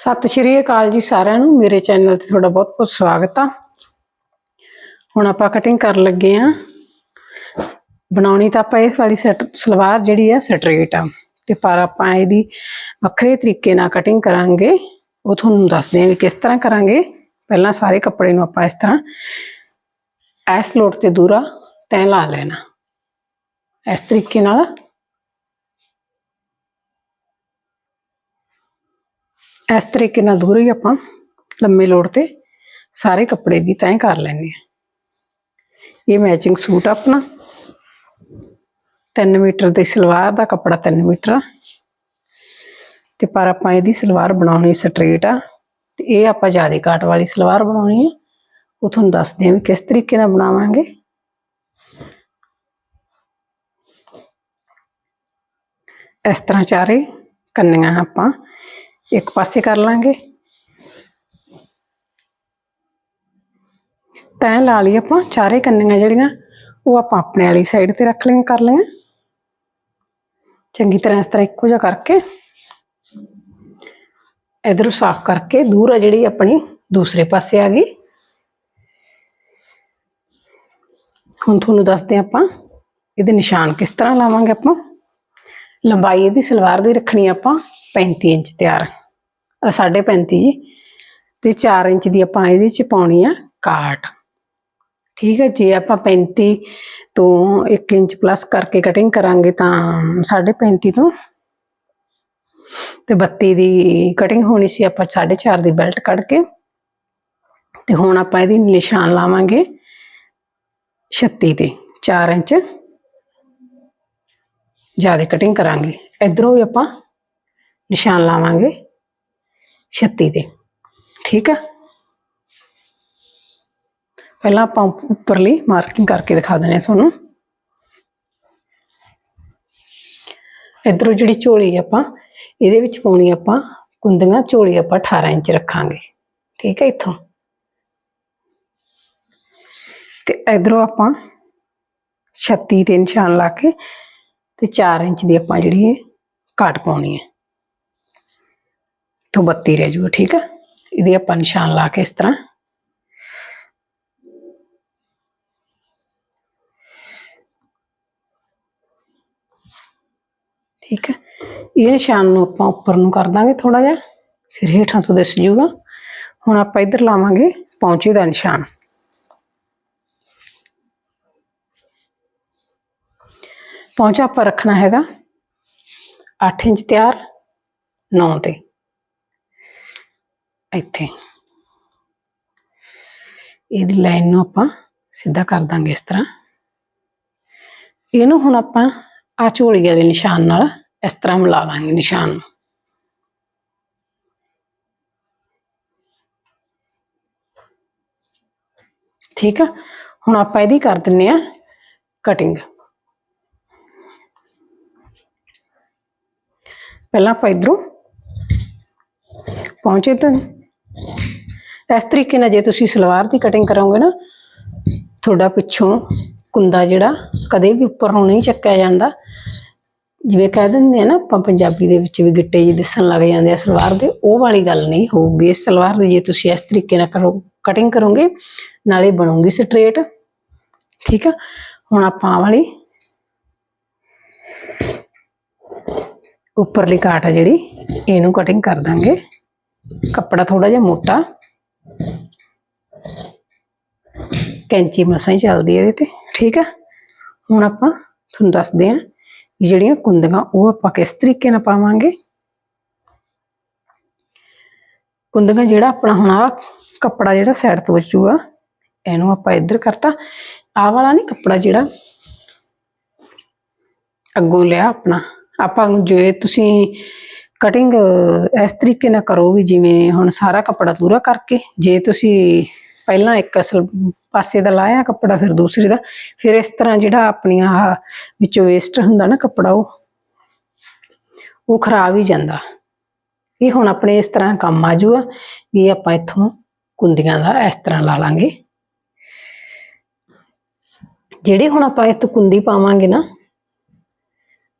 ਸਤਿ ਸ਼੍ਰੀ ਅਕਾਲ ਜੀ ਸਾਰਿਆਂ ਨੂੰ। ਮੇਰੇ ਚੈਨਲ ਤੇ ਤੁਹਾਡਾ ਬਹੁਤ ਬਹੁਤ ਸਵਾਗਤ ਆ। ਹੁਣ ਆਪਾਂ ਕਟਿੰਗ ਕਰਨ ਲੱਗੇ ਆ। ਬਣਾਉਣੀ ਤਾਂ ਆਪਾਂ ਇਸ ਵਾਲੀ ਸੈਟ ਸਲਵਾਰ ਜਿਹੜੀ ਆ ਸਟ੍ਰੇਟ ਆ। ਤੇ ਪਰ ਆਪਾਂ ਇਹਦੀ ਵੱਖਰੇ ਤਰੀਕੇ ਨਾਲ ਕਟਿੰਗ ਕਰਾਂਗੇ। ਉਹ ਤੁਹਾਨੂੰ ਦੱਸਦੇ ਆ ਵੀ ਕਿਸ ਤਰ੍ਹਾਂ ਕਰਾਂਗੇ। ਪਹਿਲਾਂ ਸਾਰੇ ਕੱਪੜੇ ਨੂੰ ਆਪਾਂ ਇਸ ਤਰ੍ਹਾਂ ਐਸ ਲੋਟ ਤੇ ਦੂਰਾ ਤੈਅ ਲਾ ਲੈਣਾ। ਇਸ ਤਰੀਕੇ ਨਾਲ ਇਸ ਤਰੀਕੇ ਨਾਲ ਦੂਰੀ ਆਪਾਂ ਲੰਮੇ ਲੋੜ ਤੇ ਸਾਰੇ ਕੱਪੜੇ ਦੀ ਤੈਅ ਕਰ ਲੈਣੀ ਹੈ। ਇਹ ਮੈਚਿੰਗ ਸੂਟ ਆਪਣਾ। 3 ਮੀਟਰ ਦੀ ਸਲਵਾਰ ਦਾ ਕੱਪੜਾ 3 ਮੀਟਰ ਆ। ਤੇ ਪਰ ਆਪਾਂ ਇਹਦੀ ਸਲਵਾਰ ਬਣਾਉਣੀ ਸਟ੍ਰੇਟ ਆ। ਤੇ ਇਹ ਆਪਾਂ ਜ਼ਿਆਦਾ ਕਾਟ ਵਾਲੀ ਸਲਵਾਰ ਬਣਾਉਣੀ ਆ। ਉਹ ਤੁਹਾਨੂੰ ਦੱਸਦੇ ਆ ਵੀ ਕਿਸ ਤਰੀਕੇ ਨਾਲ ਬਣਾਵਾਂਗੇ। ਇਸ ਤਰ੍ਹਾਂ ਚਾਰੇ ਕੰਨੀਆਂ ਆਪਾਂ ਇੱਕ ਪਾਸੇ ਕਰ ਲਾਂਗੇ। ਤੈਂ ਲਾ ਲਈ ਆਪਾਂ ਚਾਰੇ ਕੰਨੀਆਂ ਜਿਹੜੀਆਂ, ਉਹ ਆਪਾਂ ਆਪਣੇ ਵਾਲੀ ਸਾਈਡ ਤੇ ਰੱਖ ਲਈਆਂ, ਕਰ ਲਈਆਂ। ਚੰਗੀ ਤਰ੍ਹਾਂ ਇਸ ਤਰ੍ਹਾਂ ਇੱਕੋ ਜਿਹਾ ਕਰਕੇ, ਇਧਰੋਂ ਸਾਫ਼ ਕਰਕੇ ਦੂਰ ਆ ਜਿਹੜੀ ਆਪਣੀ ਦੂਸਰੇ ਪਾਸੇ ਆ ਗਈ। ਹੁਣ ਤੁਹਾਨੂੰ ਦੱਸਦੇ ਹਾਂ ਆਪਾਂ ਇਹਦੇ ਨਿਸ਼ਾਨ ਕਿਸ ਤਰ੍ਹਾਂ ਲਾਵਾਂਗੇ ਆਪਾਂ। ਲੰਬਾਈ ਇਹਦੀ ਸਲਵਾਰ ਦੀ ਰੱਖਣੀ ਆਪਾਂ 35 ਇੰਚ ਤਿਆਰ। ਅ, ਸਾਢੇ 35 ਜੀ। ਤੇ 4 ਇੰਚ ਦੀ ਆਪਾਂ ਇਹਦੇ ਚ ਪਾਉਣੀ ਆ ਕਾਟ। ਠੀਕ ਹੈ ਜੇ ਆਪਾਂ 35 ਤੋਂ 1 ਇੰਚ ਪਲੱਸ ਕਰਕੇ ਕਟਿੰਗ ਕਰਾਂਗੇ ਤਾਂ ਸਾਢੇ 35 ਤੋਂ ਤੇ 32 ਦੀ ਕਟਿੰਗ ਹੋਣੀ ਸੀ ਆਪਾਂ 4.5 ਦੀ ਬੈਲਟ ਕੱਢ ਕੇ। ਤੇ ਹੁਣ ਆਪਾਂ ਇਹਦੀ ਨਿਸ਼ਾਨ ਲਾਵਾਂਗੇ 36 ਤੇ 4 ਇੰਚ। ਜ਼ਿਆਦਾ ਕਟਿੰਗ ਕਰਾਂਗੇ। ਇਧਰੋਂ ਵੀ ਆਪਾਂ ਨਿਸ਼ਾਨ ਲਾਵਾਂਗੇ। 36 ਤੇ ਠੀਕ ਆ? ਪਹਿਲਾਂ ਆਪਾਂ ਉੱਪਰਲੀ ਮਾਰਕਿੰਗ ਕਰਕੇ ਦਿਖਾ ਦਿੰਦੇ ਹਾਂ ਤੁਹਾਨੂੰ। ਇਧਰੋਂ ਜਿਹੜੀ ਝੋਲੀ ਆਪਾਂ, ਇਹਦੇ ਵਿੱਚ ਪਾਉਣੀ ਆਪਾਂ ਕੁੰਦੀਆਂ, ਝੋਲੀ ਆਪਾਂ 18 ਇੰਚ ਰੱਖਾਂਗੇ। ਠੀਕ ਹੈ ਇੱਥੋਂ। ਤੇ ਇਧਰੋਂ ਆਪਾਂ 36 ਤੇ ਨਿਸ਼ਾਨ ਲਾ ਕੇ ਤੇ 4 ਇੰਚ ਦੀ ਆਪਾਂ ਜਿਹੜੀ ਹੈ ਕਾਟ ਪਾਉਣੀ ਹੈ। ਤੋਂ 32 ਰਹਿ ਜੂਗਾ, ਠੀਕ ਹੈ ਇਹਦੇ ਆਪਾਂ ਨਿਸ਼ਾਨ ਲਾ ਕੇ ਇਸ ਤਰ੍ਹਾਂ। ਠੀਕ ਹੈ ਇਹ ਨਿਸ਼ਾਨ ਨੂੰ ਆਪਾਂ ਉੱਪਰ ਨੂੰ ਕਰ ਦਾਂਗੇ ਥੋੜਾ ਜਿਹਾ, ਫਿਰ ਹੇਠਾਂ ਤੋਂ ਦਿਸ ਜੂਗਾ। ਹੁਣ ਆਪਾਂ ਇੱਧਰ ਲਾਵਾਂਗੇ ਪੌਂਚੇ ਦਾ ਨਿਸ਼ਾਨ। ਪਹੁੰਚਾ ਆਪਾਂ ਰੱਖਣਾ ਹੈਗਾ 8 ਇੰਚ ਤਿਆਰ 9 ਤੇ। ਇੱਥੇ। ਇਹਦੀ ਲਾਈਨ ਨੂੰ ਆਪਾਂ ਸਿੱਧਾ ਕਰ ਦਾਂਗੇ ਇਸ ਤਰ੍ਹਾਂ। ਇਹਨੂੰ ਹੁਣ ਆਪਾਂ ਆ ਝੋਲੀ ਵਾਲੇ ਨਿਸ਼ਾਨ ਨਾਲ ਇਸ ਤਰ੍ਹਾਂ ਮਿਲਾ ਲਾਂਗੇ ਨਿਸ਼ਾਨ ਨੂੰ। ਠੀਕ ਆ? ਹੁਣ ਆਪਾਂ ਇਹਦੀ ਕਰ ਦਿੰਨੇ ਆ ਕਟਿੰਗ ਪਹਿਲਾਂ ਆਪਾਂ ਇਧਰੋਂ ਪਹੁੰਚੇ ਤਾਂ ਇਸ ਤਰੀਕੇ ਨਾਲ ਜੇ ਤੁਸੀਂ ਸਲਵਾਰ ਦੀ ਕਟਿੰਗ ਕਰੋਗੇ ਨਾ, ਤੁਹਾਡਾ ਪਿੱਛੋਂ ਕੁੰਦਾ ਜਿਹੜਾ ਕਦੇ ਵੀ ਉੱਪਰ ਨੂੰ ਨਹੀਂ ਚੱਕਿਆ ਜਾਂਦਾ। ਜਿਵੇਂ ਕਹਿ ਦਿੰਦੇ ਆ ਨਾ, ਆਪਾਂ ਪੰਜਾਬੀ ਦੇ ਵਿੱਚ ਵੀ ਗਿੱਟੇ ਜੀ ਦਿਸਣ ਲੱਗ ਜਾਂਦੇ ਆ ਸਲਵਾਰ ਦੇ, ਉਹ ਵਾਲੀ ਗੱਲ ਨਹੀਂ ਹੋਊਗੀ। ਸਲਵਾਰ ਦੀ ਜੇ ਤੁਸੀਂ ਇਸ ਤਰੀਕੇ ਨਾਲ ਕਰੋ ਕਟਿੰਗ ਕਰੋਗੇ, ਨਾਲੇ ਬਣੂਗੀ ਸਟ੍ਰੇਟ ਠੀਕ ਆ? ਹੁਣ ਆਪਾਂ ਵਾਲੀ ਉੱਪਰਲੀ ਕਾਟ ਆ ਜਿਹੜੀ, ਇਹਨੂੰ ਕਟਿੰਗ ਕਰ ਦਾਂਗੇ। ਕੱਪੜਾ ਥੋੜਾ ਜਿਹਾ ਮੋਟਾ। ਕੈਂਚੀ ਮਸਾਂ ਹੀ ਚੱਲਦੀ ਹੈ ਇਹਦੇ ਤੇ, ਠੀਕ ਹੈ ਹੁਣ ਆਪਾਂ ਤੁਹਾਨੂੰ ਦੱਸਦੇ ਹਾਂ ਜਿਹੜੀਆਂ ਕੁੰਦੀਆਂ, ਉਹ ਆਪਾਂ ਕਿਸ ਤਰੀਕੇ ਨਾਲ ਪਾਵਾਂਗੇ। ਕੁੰਦੀਆਂ ਜਿਹੜਾ ਆਪਣਾ ਹੁਣ ਆ ਕੱਪੜਾ ਜਿਹੜਾ ਸਾਈਡ ਤੋਂ ਬਚੂਗਾ ਇਹਨੂੰ ਆਪਾਂ ਇੱਧਰ ਕਰਤਾ। ਆਹ ਵਾਲਾ ਨਹੀਂ ਕੱਪੜਾ ਜਿਹੜਾ ਅੱਗੋਂ ਲਿਆ ਆਪਣਾ। ਆਪਾਂ ਜੇ ਤੁਸੀਂ ਕਟਿੰਗ ਇਸ ਤਰੀਕੇ ਨਾਲ ਕਰੋ ਵੀ ਜਿਵੇਂ ਹੁਣ ਸਾਰਾ ਕੱਪੜਾ ਪੂਰਾ ਕਰਕੇ, ਜੇ ਤੁਸੀਂ ਪਹਿਲਾਂ ਇੱਕ ਅਸਲ ਪਾਸੇ ਦਾ ਲਾਇਆ ਕੱਪੜਾ, ਫਿਰ ਦੂਸਰੇ ਦਾ, ਫਿਰ ਇਸ ਤਰ੍ਹਾਂ ਜਿਹੜਾ ਆਪਣੀਆਂ ਆਹ ਵਿੱਚੋਂ ਵੇਸਟ ਹੁੰਦਾ ਨਾ ਕੱਪੜਾ ਉਹ ਉਹ ਖਰਾਬ ਹੀ ਜਾਂਦਾ। ਇਹ ਹੁਣ ਆਪਣੇ ਇਸ ਤਰ੍ਹਾਂ ਕੰਮ ਆ ਜੂਗਾ ਵੀ ਆਪਾਂ ਇੱਥੋਂ ਕੁੰਦੀਆਂ ਦਾ ਇਸ ਤਰ੍ਹਾਂ ਲਾ ਲਾਂਗੇ। ਜਿਹੜੇ ਹੁਣ ਆਪਾਂ ਇੱਥੇ ਕੁੰਦੀ ਪਾਵਾਂਗੇ ਨਾ,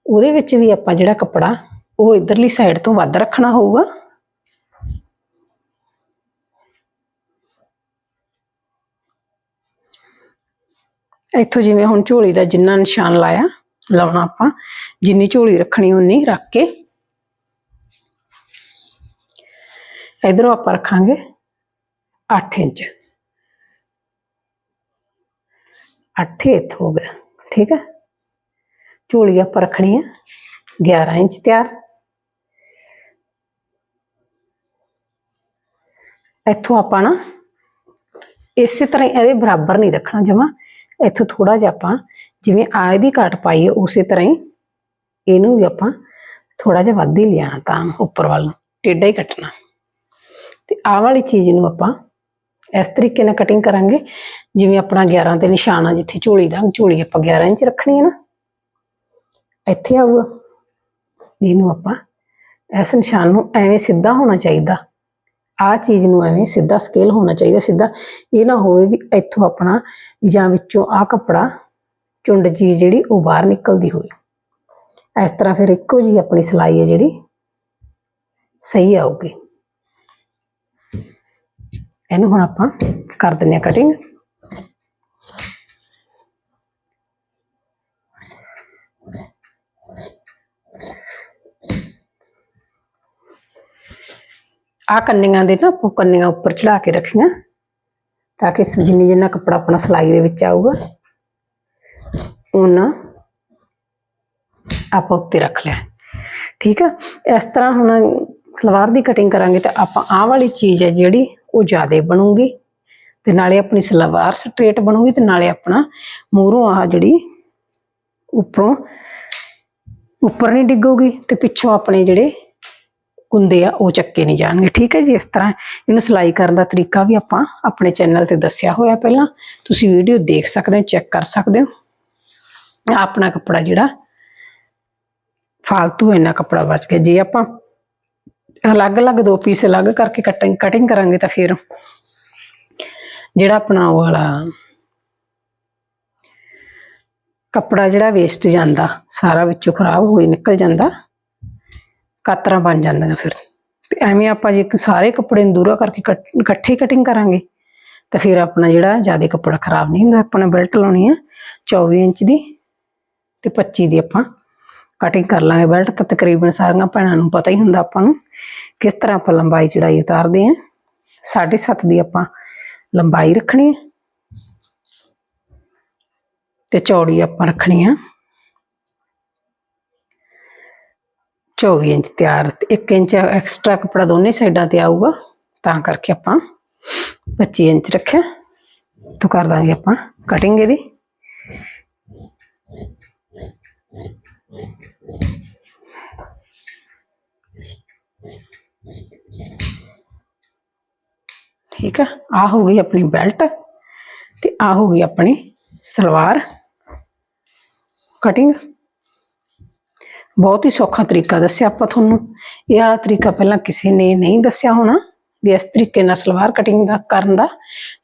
ਉਹਦੇ ਵਿੱਚ ਵੀ ਆਪਾਂ ਜਿਹੜਾ ਕੱਪੜਾ वो इधरली साइड तो वाद रखना होगा इतों जिमें हम झोली का जिन्ना निशान लाया लाना आप जिनी झोली रखनी उन्नी रख के इधरों आप रखा अठ इंच अठ इत हो गया ठीक है झोली आप रखनी है ग्यारह इंच तैयार ਇੱਥੋਂ ਆਪਾਂ ਨਾ ਇਸੇ ਤਰ੍ਹਾਂ ਹੀ ਇਹਦੇ ਬਰਾਬਰ ਨਹੀਂ ਰੱਖਣਾ ਜਮਾ। ਇੱਥੋਂ ਥੋੜਾ ਜਿਹਾ ਆਪਾਂ ਜਿਵੇਂ ਆ ਇਹਦੀ ਘਾਟ ਪਾਈ ਹੈ, ਉਸੇ ਤਰ੍ਹਾਂ ਹੀ ਇਹਨੂੰ ਵੀ ਆਪਾਂ ਥੋੜਾ ਜਿਹਾ ਵੱਧ ਹੀ ਲਿਆਣਾ ਤਾਂ ਉੱਪਰ ਵੱਲ ਨੂੰ, ਟੇਢਾ ਹੀ ਕੱਟਣਾ। ਤੇ ਆਹ ਵਾਲੀ ਚੀਜ਼ ਨੂੰ ਆਪਾਂ ਇਸ ਤਰੀਕੇ ਨਾਲ ਕਟਿੰਗ ਕਰਾਂਗੇ। ਜਿਵੇਂ ਆਪਣਾ 11 ਤੇ ਨਿਸ਼ਾਨ ਆ, ਜਿੱਥੇ ਝੋਲੀ ਦਾ, ਝੋਲੀ ਆਪਾਂ 11 ਇੰਚ ਰੱਖਣੀ ਹੈ ਨਾ। ਇੱਥੇ ਆਊਗਾ। ਇਹਨੂੰ ਆਪਾਂ ਇਸ ਨਿਸ਼ਾਨ ਨੂੰ ਐਵੇਂ ਸਿੱਧਾ ਹੋਣਾ ਚਾਹੀਦਾ। ਆ ਚੀਜ਼ ਨੂੰ ਐਵੇਂ ਸਿੱਧਾ ਸਕੇਲ ਹੋਣਾ ਚਾਹੀਦਾ, ਸਿੱਧਾ ਇਹ ਨਾ ਹੋਵੇ ਵੀ ਇੱਥੋਂ ਆਪਣਾ ਜਾਂ ਵਿੱਚੋਂ ਆ ਕੱਪੜਾ ਚੁੰਡ ਜੀ ਜਿਹੜੀ ਉਹ ਬਾਹਰ ਨਿਕਲਦੀ ਹੋਵੇ। ਇਸ ਤਰ੍ਹਾਂ ਫਿਰ ਇੱਕੋ ਜੀ ਆਪਣੀ ਸਿਲਾਈ ਹੈ ਜਿਹੜੀ ਸਹੀ ਆਊਗੀ। ਇਹਨੂੰ ਹੁਣ ਆਪਾਂ ਕਰ ਦਿੰਨੇ ਆ ਕਟਿੰਗ ਆ ਕੰਨੀਆਂ ਦੇ ਨਾ ਆਪਾਂ ਕੰਨੀਆਂ ਉੱਪਰ ਚੜਾ ਕੇ ਰੱਖੀਆਂ, ਤਾਂ ਕਿ ਜਿੰਨੀ ਜਿੰਨਾ ਕੱਪੜਾ ਆਪਣਾ ਸਿਲਾਈ ਦੇ ਵਿੱਚ ਆਊਗਾ, ਉਹਨਾਂ ਆਪਾਂ ਉੱਤੇ ਰੱਖ ਲਿਆ। ਠੀਕ ਆ? ਇਸ ਤਰ੍ਹਾਂ ਹੁਣ ਸਲਵਾਰ ਦੀ ਕਟਿੰਗ ਕਰਾਂਗੇ ਤਾਂ ਆਪਾਂ ਆਹ ਵਾਲੀ ਚੀਜ਼ ਹੈ ਜਿਹੜੀ ਉਹ ਜ਼ਿਆਦਾ ਬਣੂਗੀ, ਤੇ ਨਾਲੇ ਆਪਣੀ ਸਲਵਾਰ ਸਟ੍ਰੇਟ ਬਣੂਗੀ ਤੇ ਨਾਲੇ ਆਪਣਾ ਮੂਹਰੋਂ ਆਹ ਜਿਹੜੀ ਉੱਪਰੋਂ, ਉੱਪਰ ਨਹੀਂ ਡਿੱਗੂਗੀ ਤੇ ਪਿੱਛੋਂ ਆਪਣੇ ਜਿਹੜੇ ਕੁੰਦੇ ਆ, ਉਹ ਚੱਕੇ ਨਹੀਂ ਜਾਣਗੇ। ਠੀਕ ਹੈ ਜੀ, ਇਸ ਤਰ੍ਹਾਂ ਇਹਨੂੰ ਸਿਲਾਈ ਕਰਨ ਦਾ ਤਰੀਕਾ ਵੀ ਆਪਾਂ ਆਪਣੇ ਚੈਨਲ ਤੇ ਦੱਸਿਆ ਹੋਇਆ ਪਹਿਲਾਂ। ਤੁਸੀਂ ਵੀਡੀਓ ਦੇਖ ਸਕਦੇ ਹੋ, ਚੈੱਕ ਕਰ ਸਕਦੇ ਹੋ। ਆਪਣਾ ਕੱਪੜਾ ਜਿਹੜਾ, ਫਾਲਤੂ ਇੰਨਾ ਕੱਪੜਾ ਬਚ ਗਿਆ। ਜੇ ਆਪਾਂ ਅਲੱਗ-ਅਲੱਗ ਦੋ ਪੀਸ ਅਲੱਗ ਕਰਕੇ ਕਟਿੰਗ ਕਟਿੰਗ ਕਰਾਂਗੇ ਤਾਂ ਫਿਰ ਜਿਹੜਾ ਆਪਣਾ ਉਹ ਵਾਲਾ ਕੱਪੜਾ ਜਿਹੜਾ ਵੇਸਟ ਜਾਂਦਾ, ਸਾਰਾ ਵਿੱਚੋਂ ਖਰਾਬ ਹੋਈ ਨਿਕਲ ਜਾਂਦਾ। ਕਾਤਰਾਂ ਬਣ ਜਾਂਦੀਆਂ ਫਿਰ। ਤੇ ਐਵੇਂ ਆਪਾਂ ਜੇ ਸਾਰੇ ਕੱਪੜੇ ਨੂੰ ਦੂਰਾ ਕਰਕੇ ਕੱਟ- ਇਕੱਠੇ ਕਟਿੰਗ ਕਰਾਂਗੇ, ਤਾਂ ਫਿਰ ਆਪਣਾ ਜਿਹੜਾ ਜ਼ਿਆਦਾ ਕੱਪੜਾ ਖਰਾਬ ਨਹੀਂ ਹੁੰਦਾ ਆਪਣਾ ਬੈਲਟ ਲਾਉਣੀ ਹੈ 24 ਇੰਚ ਦੀ ਤੇ 25 ਦੀ ਆਪਾਂ ਕਟਿੰਗ ਕਰ ਲਾਂਗੇ ਬੈਲਟ ਤਾਂ ਤਕਰੀਬਨ ਸਾਰੀਆਂ ਭੈਣਾਂ ਨੂੰ ਪਤਾ ਹੀ ਹੁੰਦਾ ਆਪਾਂ ਨੂੰ ਕਿਸ ਤਰ੍ਹਾਂ ਆਪਾਂ ਲੰਬਾਈ ਚੜਾਈ ਉਤਾਰਦੇ ਹਾਂ ਸਾਢੇ 7.5 ਦੀ ਆਪਾਂ ਲੰਬਾਈ ਰੱਖਣੀ ਹੈ ਤੇ ਚੌੜੀ ਆਪਾਂ ਰੱਖਣੀ ਆ। 24 ਇੰਚ ਤਿਆਰ ਤੇ 1 ਇੰਚ ਐਕਸਟਰਾ ਕੱਪੜਾ ਦੋਨੇ ਸਾਈਡਾਂ ਤੇ ਆਊਗਾ ਤਾਂ ਕਰਕੇ ਆਪਾਂ 25 ਇੰਚ ਰੱਖਿਆ ਤੋਂ ਕਰ ਦਾਂਗੇ ਆਪਾਂ ਕਟਿੰਗ ਇਹਦੀ ਠੀਕ ਹੈ ਆ ਹੋ ਗਈ ਆਪਣੀ ਬੈਲਟ ਤੇ ਆ ਹੋ ਗਈ ਆਪਣੀ ਸਲਵਾਰ ਕਟਿੰਗ ਬਹੁਤ ਹੀ ਸੌਖਾ ਤਰੀਕਾ ਦੱਸਿਆ ਆਪਾਂ ਤੁਹਾਨੂੰ। ਇਹ ਵਾਲਾ ਤਰੀਕਾ ਪਹਿਲਾਂ ਕਿਸੇ ਨੇ ਨਹੀਂ ਦੱਸਿਆ ਹੋਣਾ ਵੀ ਇਸ ਤਰੀਕੇ ਨਾਲ ਸਲਵਾਰ ਕਟਿੰਗ ਦਾ ਕਰਨ ਦਾ।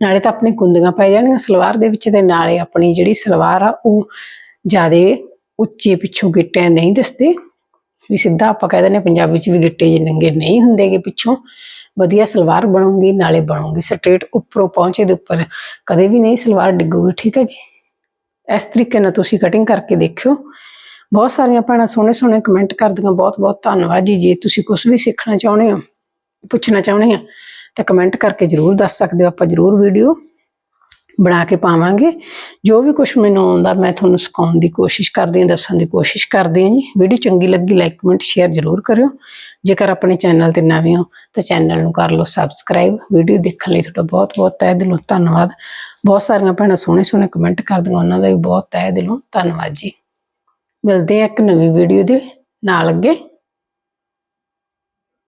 ਨਾਲੇ ਤਾਂ ਆਪਣੀ ਕੁੰਦੀਆਂ ਪੈ ਜਾਣਗੀਆਂ ਸਲਵਾਰ ਦੇ ਵਿੱਚ ਤੇ ਨਾਲੇ ਆਪਣੀ ਜਿਹੜੀ ਸਲਵਾਰ ਆ, ਉਹ ਜਿਆਦੇ ਉੱਚੇ ਪਿੱਛੋਂ ਗਿੱਟੇ ਨਹੀਂ ਦਿਸਦੇ। ਵੀ ਸਿੱਧਾ ਆਪਾਂ ਕਹਿ ਦਿੰਦੇ ਹਾਂ ਪੰਜਾਬੀ ਚ ਵੀ ਗਿੱਟੇ ਜੇ ਨੰਗੇ ਨਹੀਂ ਹੁੰਦੇਗੇ ਪਿੱਛੋਂ। ਵਧੀਆ ਸਲਵਾਰ ਬਣੂਗੀ, ਨਾਲੇ ਬਣੂਗੀ ਸਟ੍ਰੇਟ ਉੱਪਰੋਂ ਪਹੁੰਚੇ ਦੇ ਉੱਪਰ। ਕਦੇ ਵੀ ਨਹੀਂ ਸਲਵਾਰ ਡਿੱਗੂਗੀ, ਠੀਕ ਹੈ ਜੀ? ਇਸ ਤਰੀਕੇ ਨਾਲ ਤੁਸੀਂ ਕਟਿੰਗ ਕਰਕੇ ਦੇਖਿਓ। ਬਹੁਤ ਸਾਰੀਆਂ ਭੈਣਾਂ ਸੋਹਣੇ ਸੋਹਣੇ ਕਮੈਂਟ ਕਰਦੀਆਂ, ਬਹੁਤ ਬਹੁਤ ਧੰਨਵਾਦ ਜੀ। ਜੇ ਤੁਸੀਂ ਕੁਝ ਵੀ ਸਿੱਖਣਾ ਚਾਹੁੰਦੇ ਹੋ, ਪੁੱਛਣਾ ਚਾਹੁੰਦੇ ਆ ਤਾਂ ਕਮੈਂਟ ਕਰਕੇ ਜਰੂਰ ਦੱਸ ਸਕਦੇ ਹੋ। ਆਪਾਂ ਜਰੂਰ ਵੀਡੀਓ ਬਣਾ ਕੇ ਪਾਵਾਂਗੇ। ਜੋ ਵੀ ਕੁਝ ਮੈਨੂੰ ਆਉਂਦਾ, ਮੈਂ ਤੁਹਾਨੂੰ ਸਿਖਾਉਣ ਦੀ ਕੋਸ਼ਿਸ਼ ਕਰਦੀ ਹਾਂ, ਦੱਸਣ ਦੀ ਕੋਸ਼ਿਸ਼ ਕਰਦੀ ਹਾਂ ਜੀ। ਵੀਡੀਓ ਚੰਗੀ ਲੱਗੀ ਲਾਈਕ ਕਮੈਂਟ ਸ਼ੇਅਰ ਜਰੂਰ ਕਰਿਓ। ਜੇਕਰ ਆਪਣੇ ਚੈਨਲ ਤੇ ਨਵੇਂ ਹੋ, ਤਾਂ ਚੈਨਲ ਨੂੰ ਕਰ ਲਓ ਸਬਸਕ੍ਰਾਈਬ ਵੀਡੀਓ ਦੇਖਣ ਲਈ ਤੁਹਾਡਾ ਬਹੁਤ ਬਹੁਤ ਤਹਿ ਦਿਲੋਂ ਧੰਨਵਾਦ। ਬਹੁਤ ਸਾਰੀਆਂ ਭੈਣਾਂ ਸੋਹਣੇ ਸੋਹਣੇ ਕਮੈਂਟ ਕਰਦੀਆਂ, ਉਹਨਾਂ ਦਾ ਵੀ ਬਹੁਤ ਤਹਿ ਦਿਲੋਂ ਧੰਨਵਾਦ ਜੀ। ਮਿਲਦੇ ਆ ਇੱਕ ਨਵੀਂ ਵੀਡੀਓ ਦੇ ਨਾਲ ਅੱਗੇ।